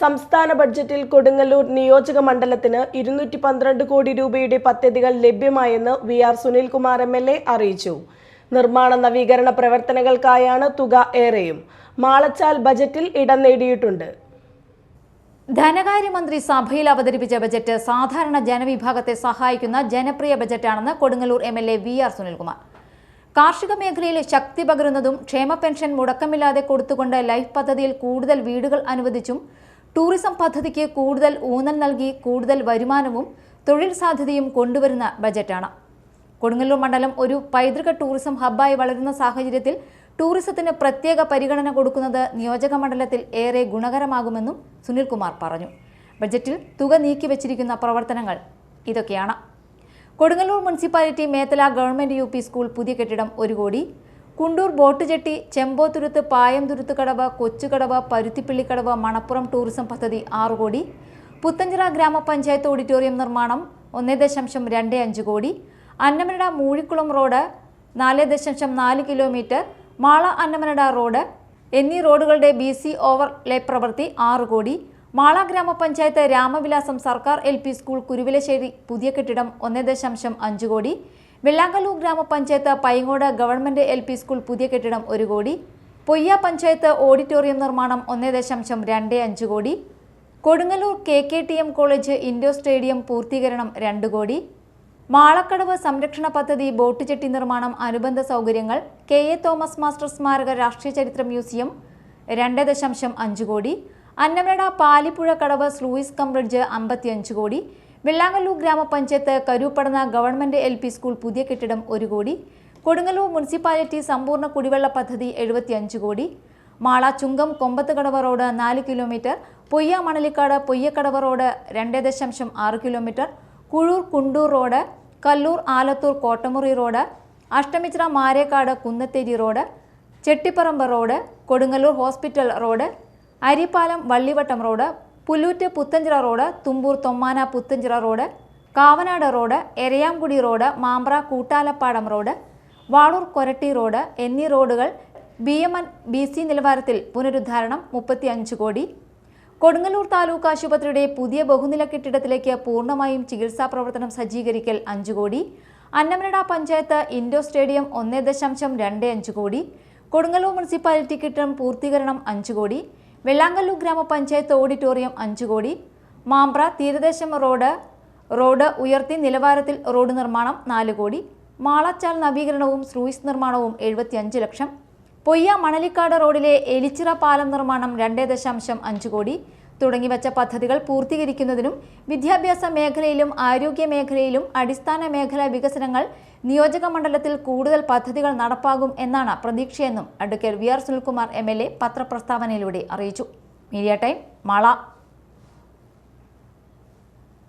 സംസ്ഥാന ബഡ്ജറ്റിൽ കൊടുങ്ങല്ലൂർ നിയോജക മണ്ഡലത്തിന് ഇരുന്നൂറ്റി പന്ത്രണ്ട് കോടി രൂപയുടെ പദ്ധതികൾ ലഭ്യമായെന്ന് V R Sunilkumar M L A അറിയിച്ചു. നിർമ്മാണ നവീകരണ പ്രവർത്തനങ്ങൾക്കായാണ് തുക ഏറെയും. മാളച്ചാൽ ബജറ്റിൽ ഇടം നേടിയിട്ടുണ്ട്. ധനകാര്യമന്ത്രി സഭയിൽ അവതരിപ്പിച്ച ബജറ്റ് സാധാരണ ജനവിഭാഗത്തെ സഹായിക്കുന്ന ജനപ്രിയ ബജറ്റാണെന്ന് Kodungallur M L A V R Sunilkumar. കാർഷിക മേഖലയിൽ ശക്തി പകരുന്നതും ക്ഷേമ പെൻഷൻ മുടക്കമില്ലാതെ കൊടുത്തുകൊണ്ട് ലൈഫ് പദ്ധതിയിൽ കൂടുതൽ വീടുകൾ അനുവദിച്ചും ടൂറിസം പദ്ധതിക്ക് കൂടുതൽ ഊന്നൽ നൽകി കൂടുതൽ വരുമാനവും തൊഴിൽ സാധ്യതയും കൊണ്ടുവരുന്ന ബജറ്റാണ്. കൊടുങ്ങല്ലൂർ മണ്ഡലം ഒരു പൈതൃക ടൂറിസം ഹബ്ബായി വളരുന്ന സാഹചര്യത്തിൽ ടൂറിസത്തിന് പ്രത്യേക പരിഗണന കൊടുക്കുന്നത് നിയോജക മണ്ഡലത്തിൽ ഏറെ ഗുണകരമാകുമെന്നും സുനിൽകുമാർ പറഞ്ഞു. ബജറ്റിൽ തുക നീക്കിവച്ചിരിക്കുന്ന പ്രവർത്തനങ്ങൾ ഇതൊക്കെയാണ്. Kodungallur municipality Methala government U school പുതിയ കെട്ടിടം ഒരു കോടി കുണ്ടൂർ ബോട്ട് ജെട്ടി ചെമ്പോത്തുരുത്ത് പായംതുരുത്ത് കടവ് കൊച്ചുകടവ് പരുത്തിപ്പിള്ളിക്കടവ് മണപ്പുറം ടൂറിസം പദ്ധതി ആറ് കോടി. പുത്തഞ്ചിറ ഗ്രാമപഞ്ചായത്ത് ഓഡിറ്റോറിയം നിർമ്മാണം ഒന്ന് ദശാംശം രണ്ട് അഞ്ച് കോടി. അന്നമനട മൂഴിക്കുളം റോഡ് നാല് ദശാംശം നാല് കിലോമീറ്റർ. മാള അന്നമനട റോഡ് എന്നീ റോഡുകളുടെ ബി സി ഓവർലേ പ്രവൃത്തി ആറ് കോടി. മാള ഗ്രാമപഞ്ചായത്ത് രാമവിലാസം സർക്കാർ എൽ പി സ്കൂൾ കുരുവിലശ്ശേരി പുതിയ കെട്ടിടം ഒന്ന് ദശാംശം അഞ്ച് കോടി. Vellangallur grama panchayat Paingode government L P school പുതിയ കെട്ടിടം ഒരു കോടി പൊയ്യ പഞ്ചായത്ത് ഓഡിറ്റോറിയം നിർമ്മാണം ഒന്ന് ദശാംശം രണ്ട് അഞ്ച് കോടി Kodungallur K K T M college indoor stadium പൂർത്തീകരണം രണ്ട് കോടി മാളക്കടവ് സംരക്ഷണ പദ്ധതി ബോട്ട് ജെട്ടി നിർമ്മാണം അനുബന്ധ സൗകര്യങ്ങൾ കെ എ തോമസ് മാസ്റ്റർ സ്മാരക രാഷ്ട്രീയ ചരിത്ര മ്യൂസിയം രണ്ട് ദശാംശം അഞ്ച് കോടി അന്നമനട പാലിപ്പുഴ കടവ് സ്ലൂയിസ് കം ബ്രിഡ്ജ് അമ്പത്തിയഞ്ച് കോടി വെള്ളാങ്കല്ലൂർ ഗ്രാമപഞ്ചായത്ത് കരൂപ്പടന ഗവൺമെന്റ് എൽ സ്കൂൾ പുതിയ കെട്ടിടം ഒരു കോടി കൊടുങ്ങല്ലൂർ മുനിസിപ്പാലിറ്റി സമ്പൂർണ കുടിവെള്ള പദ്ധതി എഴുപത്തിയഞ്ച് കോടി മാള ചുങ്കം കൊമ്പത്തുകടവ് റോഡ് നാല് കിലോമീറ്റർ പൊയ്യ മണലിക്കാട് പൊയ്യക്കടവ് റോഡ് രണ്ട് ദശാംശം ആറ് kilometre Kuzhur Kundoor road Kallur Alathur Kottamuri road Ashtamichira Marekkad Kunnatheri road Chettiparambu road Kodungallur hospital road Arippalam Vallivattam road Pullut Puthenchira road Thumbur Thommana Puthenchira road Kavanad road Erayamkudi road Mambra Koottalappadam road Valur Koratty road എന്നീ റോഡുകൾ B M N B C നിലവാരത്തിൽ പുനരുദ്ധാരണം മുപ്പത്തിയഞ്ച് കോടി. കൊടുങ്ങല്ലൂർ താലൂക്ക് ആശുപത്രിയുടെ പുതിയ ബഹുനില കെട്ടിടത്തിലേക്ക് പൂർണമായും ചികിത്സാ പ്രവർത്തനം സജ്ജീകരിക്കൽ അഞ്ച് കോടി. അന്നമനട പഞ്ചായത്ത് ഇൻഡോർ സ്റ്റേഡിയം ഒന്നേ ദശാംശം രണ്ട് അഞ്ച് കോടി. കൊടുങ്ങല്ലൂർ മുനിസിപ്പാലിറ്റി കെട്ടിടം പൂർത്തീകരണം അഞ്ച് കോടി. വെള്ളാങ്കല്ലൂർ ഗ്രാമപഞ്ചായത്ത് ഓഡിറ്റോറിയം അഞ്ചു കോടി മാമ്പ്ര തീരദേശം റോഡ് റോഡ് ഉയർത്തി നിലവാരത്തിൽ റോഡ് നിർമ്മാണം നാല് കോടി മാളച്ചാൽ നവീകരണവും സ്രൂയിസ് നിർമ്മാണവും എഴുപത്തിയഞ്ച് ലക്ഷം പൊയ്യ മണലിക്കാട് റോഡിലെ എലിച്ചിറ പാലം നിർമ്മാണം രണ്ട് ദശാംശം അഞ്ച് കോടി തുടങ്ങിവച്ച പദ്ധതികൾ പൂർത്തീകരിക്കുന്നതിനും വിദ്യാഭ്യാസ മേഖലയിലും ആരോഗ്യ മേഖലയിലും അടിസ്ഥാന മേഖലാ വികസനങ്ങൾ നിയോജക മണ്ഡലത്തിൽ കൂടുതൽ പദ്ധതികൾ നടപ്പാകും എന്നാണ് പ്രതീക്ഷയെന്നും advocate V R Sunilkumar M L A പത്രപ്രസ്താവനയിലൂടെ അറിയിച്ചു. Media time Mala.